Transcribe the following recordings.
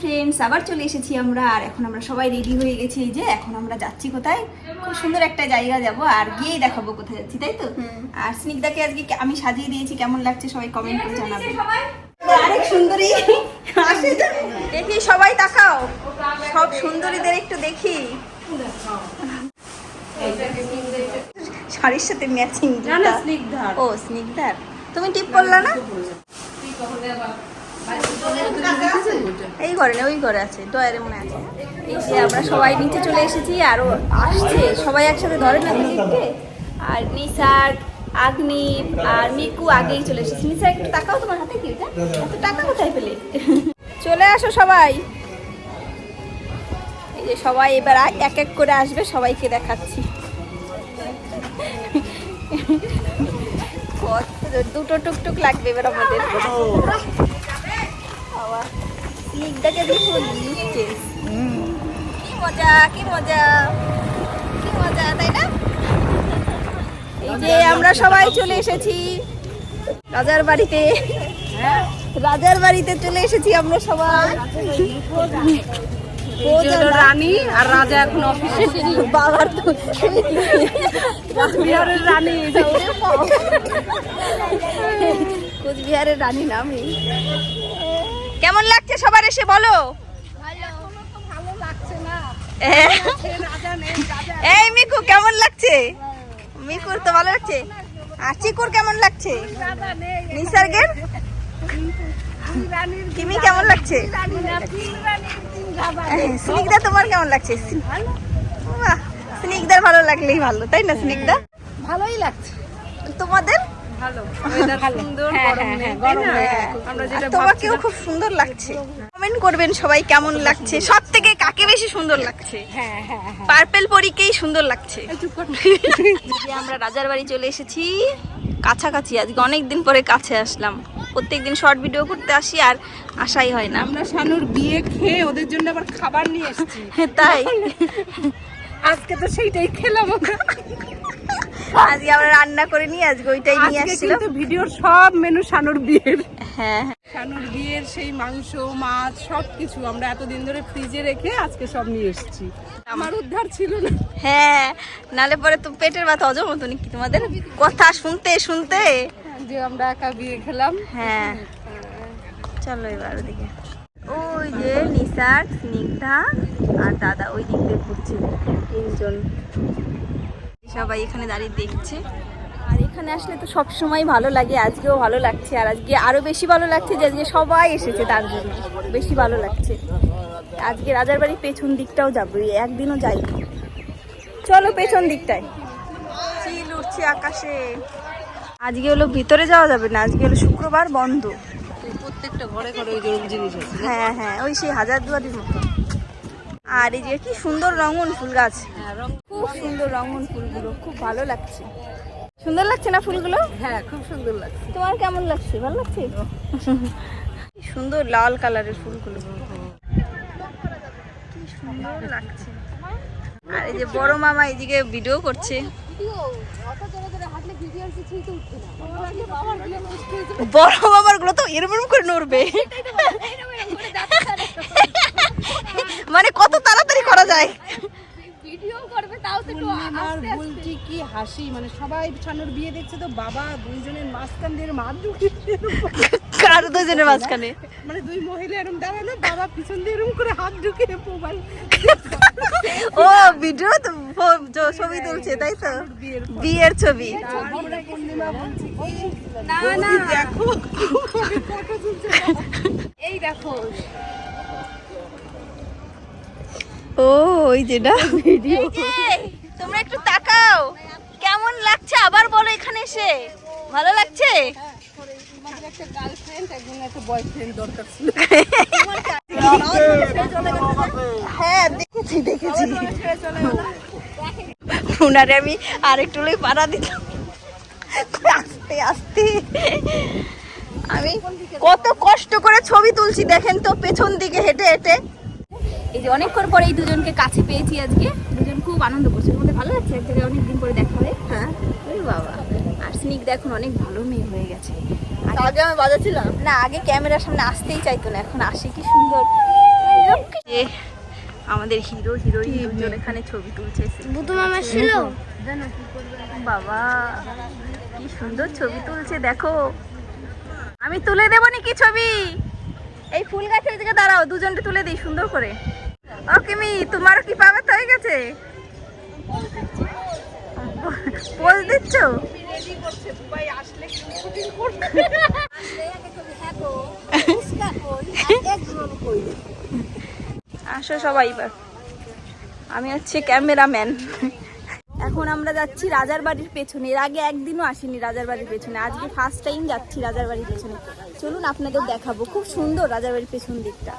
Friends আবার চলে এসেছি আমরা আর এখন আমরা সবাই রেডি হয়ে গেছি এই যে এখন আমরা যাচ্ছি কোথায়? খুব সুন্দর একটা জায়গা যাব আর গিয়েই দেখাবো কোথায় যাচ্ছি তাই তো? আর স্নিগ্ধাকে আজকে আমি সাজিয়ে দিয়েছি কেমন লাগছে সবাই কমেন্ট করে জানাবে। আরেক সুন্দরী। দেখি সবাই তাকাও। সব সুন্দরীদের একটু দেখি। শাড়ির সাথে ম্যাচিং ও স্নিগ্ধার। তুমি টিপ করলা না? এই ঘরে না ওই ঘরে আছে ডয়ারে মনে আছে। এই যে আমরা সবাই নিচে চলে এসেছি, আর ও আসছে, সবাই একসাথে ধরে না আর নিসার আগ্নি আর মিকু আগেই চলে এসেছে। নিসার একটু টাকাও তোমার হাতে কি ওটা? এত টাকা কোথায় পেলে? চলে আসো সবাই। এই যে সবাই এবার এক এক করে আসবে, সবাইকে দেখাচ্ছি। দুটো টুকটুক লাগবে এবার আমাদের। বাবা, স্নিগ্ধাকে দেখুন নিচ্ছে। কি মজা কি মজা। কি মজা তাই না? এই যে আমরা সবাই চলে এসেছি। রাজার বাড়িতে। রাজার বাড়িতে চলে এসেছি আমরা সবাই। রানী আর রাজা এখন অফিসে বাবার তো কোচবিহারের রানী। কোচবিহারের রানী নামই কেমন লাগছে সবার এসে বলো। এই মিকু কেমন লাগছে? মিকুর তো ভালো লাগছে। আর চিকুর কেমন লাগছে? নিসর্গের? কিমি কেমন লাগছে? স্নিগ্ধা তোমার কেমন লাগছে? স্নিগ্ধার ভালো লাগলেই ভালো তাই না স্নিগ্ধা? ভালোই লাগছে। তোমাদের? ভালো। সুন্দর গরম নেই তাই না? আমরা আর যেটা তোমাকেও খুব সুন্দর লাগছে। কমেন্ট করবেন সবাই কেমন লাগছে। সব থেকে কাকে বেশি সুন্দর লাগছে? হ্যাঁ হ্যাঁ হ্যাঁ। পার্পেল পরীকেই সুন্দর লাগছে। আমরা রাজার বাড়ি চলে এসেছি। কাছাকাছি আজকে অনেক দিন পরে কাছে আসলাম। প্রত্যেকদিন শর্ট ভিডিও করতে আসি আর আশাই হয় না। আমরা শানুর বিয়ে খেয়ে ওদের জন্য আবার খাবার নিয়ে এসেছি। তাই। আজকে তো সেইটাই খেলাম আজকে আমরা রান্না করে নিয়ে আজকে ওইটাই নিয়ে আজকে আসছিলাম কিন্তু ভিডিওর সব মেনু শানুর বিয়ের। হ্যাঁ হ্যাঁ। শানুর বিয়ের সেই মাংস মাছ সব কিছু আমরা এতদিন ধরে ফ্রিজে রেখে আজকে সব নিয়ে এসেছি। আমার উদ্ধার ছিল না। হ্যাঁ নালে পরে তো পেটের ব্যথা অজর মতো নাকি তোমাদের? কথা শুনতে শুনতে। যে আমরা একা বিয়ে খেলাম। হ্যাঁ। চলো এবার ওদিকে। ওই যে নিসার স্নিগ্ধা আর দাদা ওই দিক দিয়ে ঘুরছে। তিনজন। সবাই এখানে দাঁড়িয়ে দেখছে। আর এখানে আসলে তো সব সময় ভালো লাগে আজকেও ভালো লাগছে আর আজকে আরও বেশি ভালো লাগছে যে আজকে সবাই এসেছে তার জন্য বেশি ভালো লাগছে। আজকে রাজার বাড়ির পেছন দিকটাও যাব এই একদিনও যাই চলো পেছন দিকটায়। চিল উঠছে আকাশে। আজকে হলো ভিতরে যাওয়া যাবে না আজকে হলো শুক্রবার বন্ধ। প্রত্যেকটা ঘরে ঘরে ওই জিনিস হ্যাঁ হ্যাঁ ওই সেই হাজার দুয়ারির মতো আর এই যে কি সুন্দর রঙন ফুল গাছ। হ্যাঁ রং খুব সুন্দর রঙন ফুলগুলো খুব ভালো লাগছে। সুন্দর লাগছে না ফুলগুলো? হ্যাঁ খুব সুন্দর লাগছে। তোমার কেমন লাগছে? ভালো লাগছে? সুন্দর লাল কালারের ফুলগুলো। কি সুন্দর লাগছে। আর এই যে বড় মামা এদিকে ভিডিও করছে। বড় মামারগুলো তো এরম করে নড়বে মানে কত তাড়াতাড়ি করা যায় পূর্ণিমার বুলটি কি হাসি মানে সবাই ছানুর বিয়ে দেখছে তো বাবা দুইজনের মাঝখান দিয়ে মাছ ঢুকিয়ে কার দুজনের মাঝখানে? মানে দুই মহিলা এরকম দাঁড়ানো বাবা পিছন দিয়ে এরকম করে হাত ঢুকিয়ে মোবাইল ও ভিডিও তো ছবি তুলছে তাই তো? বিয়ের ছবি। না না। দেখো এই দেখো। ও ওই যেটা ভিডিও তোমরা একটু তাকাও। কেমন লাগছে? আবার বলো এখানে এসে। ভালো লাগছে? আমাদের একটা গার্লফ্রেন্ড একজন একটা বয়ফ্রেন্ড দরকার ছিল হ্যাঁ দেখেছি দেখেছি। উনারে আমি আরেকটু পাড়া দিতাম আস্তে আস্তে। আমি কত কষ্ট করে ছবি তুলছি দেখেন তো পেছন দিকে হেঁটে হেঁটে। এই যে অনেকক্ষণ পরে এই দুজনকে কাছে পেয়েছি আজকে। দুজন খুব আনন্দ করছে। ভালো লাগছে এক জায়গায় অনেকদিন পরে দেখা হয়ে। হ্যাঁ। ওই বাবা। আর স্নিগ্ধা এখন অনেক ভালো মেয়ে হয়ে গেছে। আগে আমি বাজাচ্ছিলাম? না আগে ক্যামেরার সামনে আসতেই চাইতো না এখন আসে কি সুন্দর। আমাদের হিরো হিরোইন দুজন এখানে ছবি তুলছে বুধু মামা ছিল বাবা কি সুন্দর ছবি তুলছে দেখো। আমি তুলে দেবো নাকি ছবি? এই ফুল গাছের দিকে দাঁড়াও দুজনকে তুলে দিই সুন্দর করে। ওকে মি তোমারও কি পাবে? হয়ে গেছে পোজ দিচ্ছ রেডি করছে আসো সবাই আমি হচ্ছে ক্যামেরাম্যান। এখন আমরা যাচ্ছি রাজার বাড়ির পেছনে। এর আগে একদিনও আসিনি রাজার বাড়ির পেছনে। আজকে ফার্স্ট টাইম যাচ্ছি রাজার বাড়ির পেছনে। চলুন আপনাদের দেখাবো। খুব সুন্দর রাজার বাড়ির পেছন দিকটা।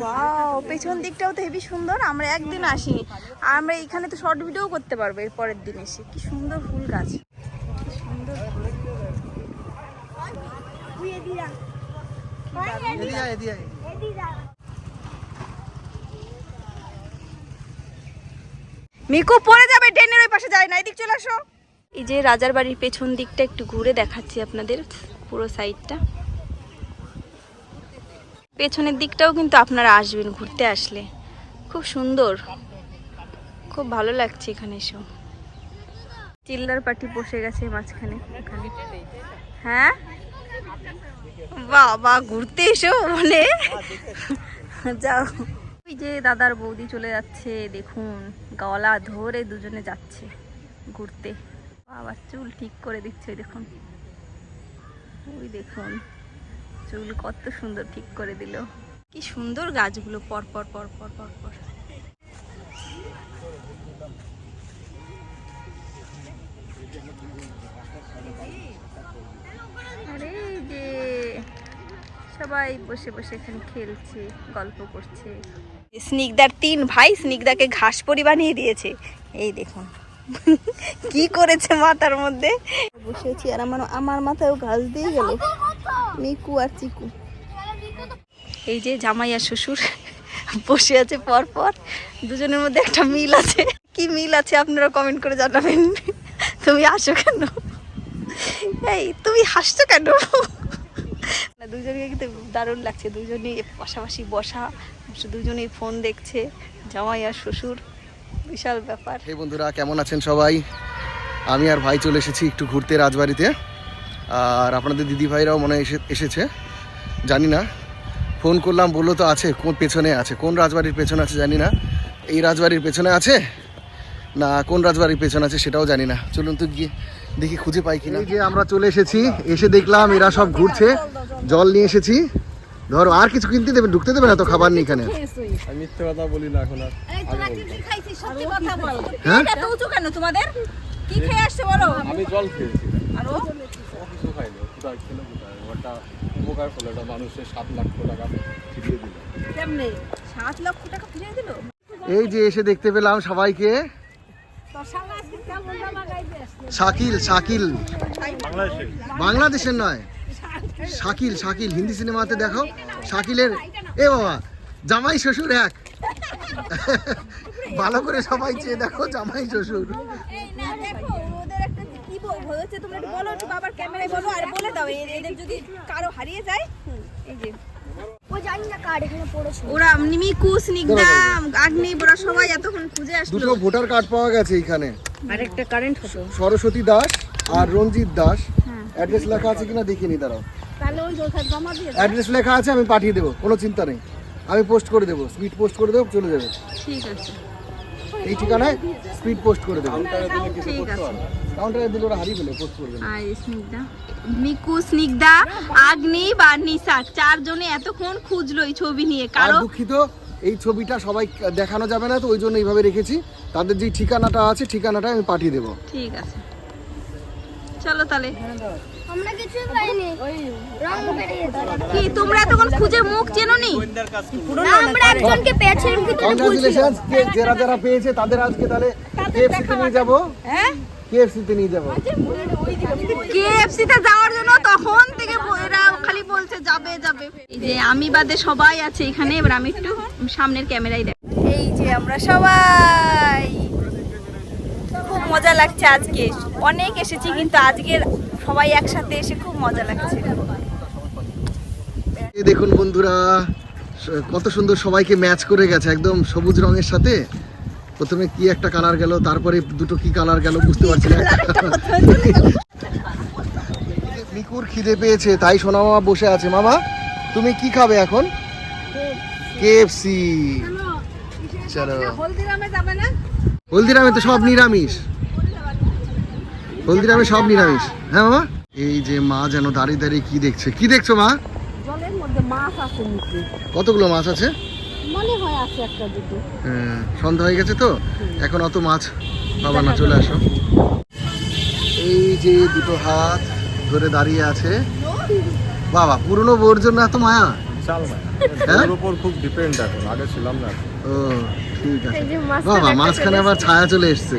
ওয়াও পেছন দিকটাও তো হেবি সুন্দর। আমরা একদিন আসিনি। আর আমরা এখানে তো শর্ট ভিডিও করতে পারব এর পরের দিন এসে। কি সুন্দর ফুল গাছ। সুন্দর ফুল। মিকু পড়ে যাবে ড্রেনের ওই পাশে যায় না এদিক চলে আসো। এই যে রাজার বাড়ির পেছন দিকটা একটু ঘুরে দেখাচ্ছি আপনাদের পুরো সাইডটা পেছনের দিকটাও কিন্তু আপনারা আসবেন ঘুরতে আসলে। খুব সুন্দর। খুব ভালো লাগছে এখানে এসব চিল্লার পাটি বসে গেছে মাঝখানে। হ্যাঁ? বাবা ঘুরতে এসো বলে যাও। ওই যে দাদার বৌদি চলে যাচ্ছে, দেখুন গলা ধরে দুজনে যাচ্ছে ঘুরতে। বাবা চুল ঠিক করে দিচ্ছে, দেখুন। ওই দেখুন, চুল কত সুন্দর ঠিক করে দিল। কি সুন্দর গাছগুলো, পর পর পর পর পর পর। আরে যে সবাই বসে বসে এখানে খেলছে, গল্প করছে। স্নিগ্ধার তিন ভাই স্নিগ্ধাকে ঘাস পরি বানিয়ে দিয়েছে। এই দেখুন। কি করেছে মাথার মধ্যে? বসেছি আর আমার আমার মাথায়ও ঘাস দিয়ে গেল। মিকু আর চিকু। এই যে জামাই আর শ্বশুর বসে আছে পর পর দুজনের মধ্যে একটা মিল আছে। কি মিল আছে আপনারা কমেন্ট করে জানাবেন। তুমি আসো কেন? এই তুমি হাসছো কেন? দুজনকে কিন্তু দারুণ লাগছে। দুজনই পাশাপাশি বসা দুজনেই ফোন দেখছে জামাই আর শ্বশুর বিশাল ব্যাপার। হে বন্ধুরা কেমন আছেন সবাই? আমি আর ভাই চলে এসেছি একটু ঘুরতে রাজবাড়িতে। আর আপনাদের দিদি ভাইরাও মনে হয় এসে এসেছে। জানি না। ফোন করলাম বলল তো আছে কোন পেছনে আছে? কোন রাজবাড়ির পেছনে আছে জানি না। এই রাজবাড়ির পেছনে আছে? না কোন রাজবাড়ির পেছনে আছে সেটাও জানি না। চলুন তো গিয়ে দেখি খুঁজে পাই কিনা। এই যে আমরা চলে এসেছি এসে দেখলাম এরা সব ঘুরছে। জল নিয়ে এসেছি। ধরো আর কিছু কিনতে দেবে ঢুকতে দেবে না তো খাবার নেই এখানে। আমি মিথ্যে কথা বলি না এখন আর সত্যি কথা বলো। হ্যাঁ? এটা তো উঁচু কেন তোমাদের? কি খেয়ে আসছে বলো? আমি জল খেয়েছি। আরও ও? কিছু খাইনি কোথায় ছিল কোথায়? ওটা উপকার করল মানুষের সাত লাখ টাকা ফিরিয়ে দিল। কেমনে? সাত লক্ষ টাকা ফিরিয়ে দিল? এই যে এসে দেখতে পেলাম সবাইকে। শাকিল শাকিল। বাংলাদেশের নয়। শাকিল শাকিল হিন্দি সিনেমাতে দেখো শাকিলের এ বাবা জামাই শ্বশুর এক। ভালো করে সবাই চেয়ে দেখো জামাই শ্বশুর। এই না দেখো ওদের একটা কি বল- হয়েছে তোমরা একটু বলো একটু বাবার ক্যামেরায় বলো আর বলে দাও এদের যদি কারও হারিয়ে যায় এই যে। ও জানি না কার এখানে পড়েছে। ওরা স্নিগ্ধা ওরা সবাই এতক্ষণ খুঁজে আসলো। দুটো ভোটার কার্ড পাওয়া গেছে এখানে আরেকটা কারেন্ট সরস্বতী দাস আর রঞ্জিত দাস। অ্যাড্রেস লেখা আছে কিনা দেখিনি দাঁড়াও। অ্যাড্রেস লেখা আছে আমি পাঠিয়ে দেবো কোনো চিন্তা নেই। আমি পোস্ট করে দেবো স্পিড পোস্ট করে দেবো চলে যাবে। ঠিক আছে। এই ঠিকানায় স্পিড পোস্ট করে দেবো। কাউন্টারে দিলে ওরা হারিয়ে ফেলে পোস্ট করবে আর স্নিগ্ধা। মিকু স্নিগ্ধা আগ্নি বা নিশাক চারজনে এতক্ষণ খুঁজলো এই ছবি নিয়ে। আর কারও দুঃখিত এই ছবিটা সবাই দেখানো যাবে না তো ওই জন্য এইভাবে রেখেছি। তাদের যে ঠিকানাটা আছে ঠিকানাটা আমি পাঠিয়ে দেবো। ঠিক আছে। চলো তাহলে। আমরা কিছু পাইনি। রং কি তোমরা এতক্ষণ খুঁজে মুখ চেনো নি আমরা একজনকে পেয়েছিলাম কিন্তু কংগ্রাচুলেশন যারা যারা পেয়েছে তাদের আজকে তাহলে কেএফসিতে নিয়ে যাব। হ্যাঁ? কেএফসিতে নিয়ে যাব। কেএফসি তে যাওয়ার জন্য তখন থেকে এরা খালি বলছে যাবে যাবে। এই যে আমি বাদে সবাই আছে এখানে এবার আমি একটু সামনের ক্যামেরায় দেখ এই যে আমরা সবাই। মজা লাগছে আজকে। অনেক এসেছি কিন্তু আজকের সবাই একসাথে এসে খুব মজা লাগছে। দেখুন বন্ধুরা কত সুন্দর সবাইকে ম্যাচ করে গেছে একদম সবুজ রঙের সাথে। প্রথমে কি একটা কালার গেল তারপরে দুটো কি কালার গেল বুঝতে পারছি না। মিকুর খিদে পেয়েছে তাই সোনা মামা বসে আছে। মামা তুমি কি খাবে এখন? কেএফসি চলো। হলদিরামে তো সব নিরামিষ। হলদিরামে সব নিরামিষ। হ্যাঁ মামা এই যে মা যেন দাঁড়িয়ে দাঁড়িয়ে কি দেখছে? কি দেখছ মা? জলের মধ্যে মাছ আছে নিচে। কতগুলো মাছ আছে? মনে হয় আছে একটা দুটো। হ্যাঁ, সন্ধ্যা হয়ে গেছে তো? এখন অত মাছ পাবা না চলে আসো। এই যে দুটো হাত ধরে দাঁড়িয়ে আছে। বাবা পুরনো বোর জন্য এত মায়া। হ্যাঁ? উপর খুব ডিপেন্ড এখন। আগে ছিলাম না ও ঠিক আছে। বাবা মাঝখানে আবার ছায়া চলে এসছে।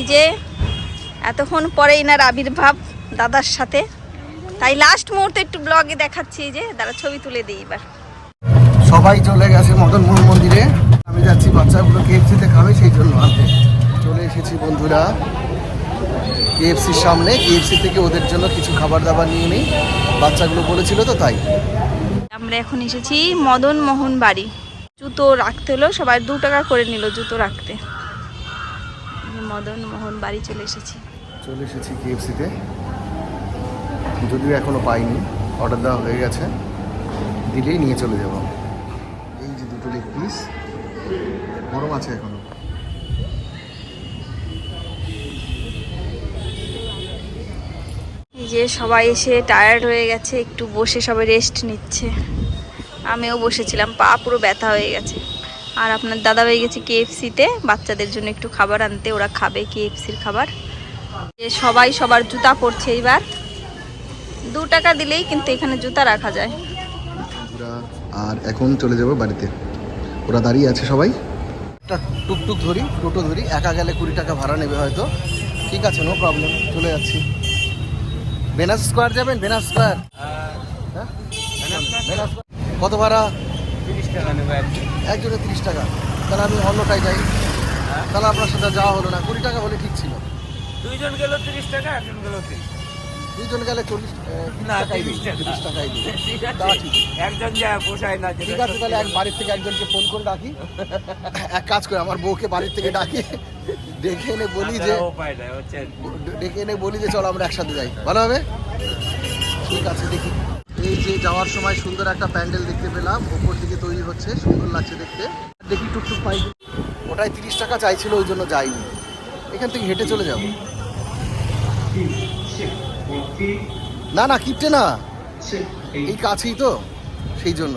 এই যে এতক্ষণ পরে ইনার আবির্ভাব দাদার সাথে। তাই লাস্ট মুহূর্তে একটু ব্লগে দেখাচ্ছি যে দাদা ছবি তুলে দিই এবার। সবাই চলে গেছে মদন মোহন মন্দিরে। আমি যাচ্ছি বাচ্চাগুলো কেএফসিতে খাবে সেই জন্য আনতে চলে এসেছি বন্ধুরা কেএফসির সামনে। কেএফসি থেকে ওদের জন্য কিছু খাবার দাবার নিয়ে নিই। বাচ্চাগুলো বলেছিল তো তাই। আমরা এখন এসেছি মদন মোহন বাড়ি। জুতো রাখতে হলো সবাই দু টাকা করে নিল জুতো রাখতে। মদন মোহন বাড়ি চলে এসেছি। চলে এসেছি কেএফসিতে যদিও এখনও পাইনি অর্ডার দেওয়া হয়ে গেছে। দিলেই নিয়ে চলে যাব। এই যে দুটো লেগ পিস গরম আছে এখনও। এই যে সবাই এসে টায়ার্ড হয়ে গেছে একটু বসে সবাই রেস্ট নিচ্ছে। আমিও বসেছিলাম পা পুরো ব্যথা হয়ে গেছে। আর আপনার দাদা হয়ে গেছে কেএফসিতে বাচ্চাদের জন্য একটু খাবার আনতে ওরা খাবে কেএফসির খাবার। যে সবাই সবার জুতা পরছে এইবার। দু টাকা দিলেই কিন্তু এখানে জুতা রাখা যায়। আর এখন চলে যাব বাড়িতে। ওরা দাঁড়িয়ে আছে সবাই। একটা টুকটুক ধরি টোটো ধরি একা গেলে কুড়ি টাকা ভাড়া নেবে হয়তো। ঠিক আছে নো প্রবলেম চলে যাচ্ছি। বেনাস স্কোয়ার যাবেন? বেনাস স্কোয়ার হ্যাঁ? বেনাস স্কোয়ার। কত ভাড়া? তিরিশ টাকা নেবে একজনে তিরিশ টাকা। তাহলে আমি অন্যটাই যাই। তাহলে আপনার সাথে যাওয়া হলো না। কুড়ি টাকা হলে ঠিক ছিল। দুইজন গেল তিরিশ টাকা একজন গেল তিরিশ দুইজন গেলে চল্লিশ না, টাকাই দিই 30 টাকা। তিরিশ টাকাই দিই একজন যা পোষায় না ঠিক আছে তাহলে এক বাড়ির থেকে একজনকে ফোন করে ডাকি। এক কাজ করে আমার বউকে বাড়ির থেকে ডাকি। ডেকে এনে বলি যে ডেকে এনে বলি যে চলো আমরা একসাথে যাই। ভালো হবে? ঠিক আছে দেখি। যে যাওয়ার সময় সুন্দর একটা প্যান্ডেল দেখতে পেলাম। ওপর দিকে তৈরি হচ্ছে, সুন্দর লাগছে দেখতে। দেখি টুকটুক পাই। ওটাই তিরিশ টাকা চাইছিল, ওই জন্য যাইনি। এখান থেকে হেঁটে চলে যাব। না না, কিপটে না। এই কাছেই তো, সেই জন্য।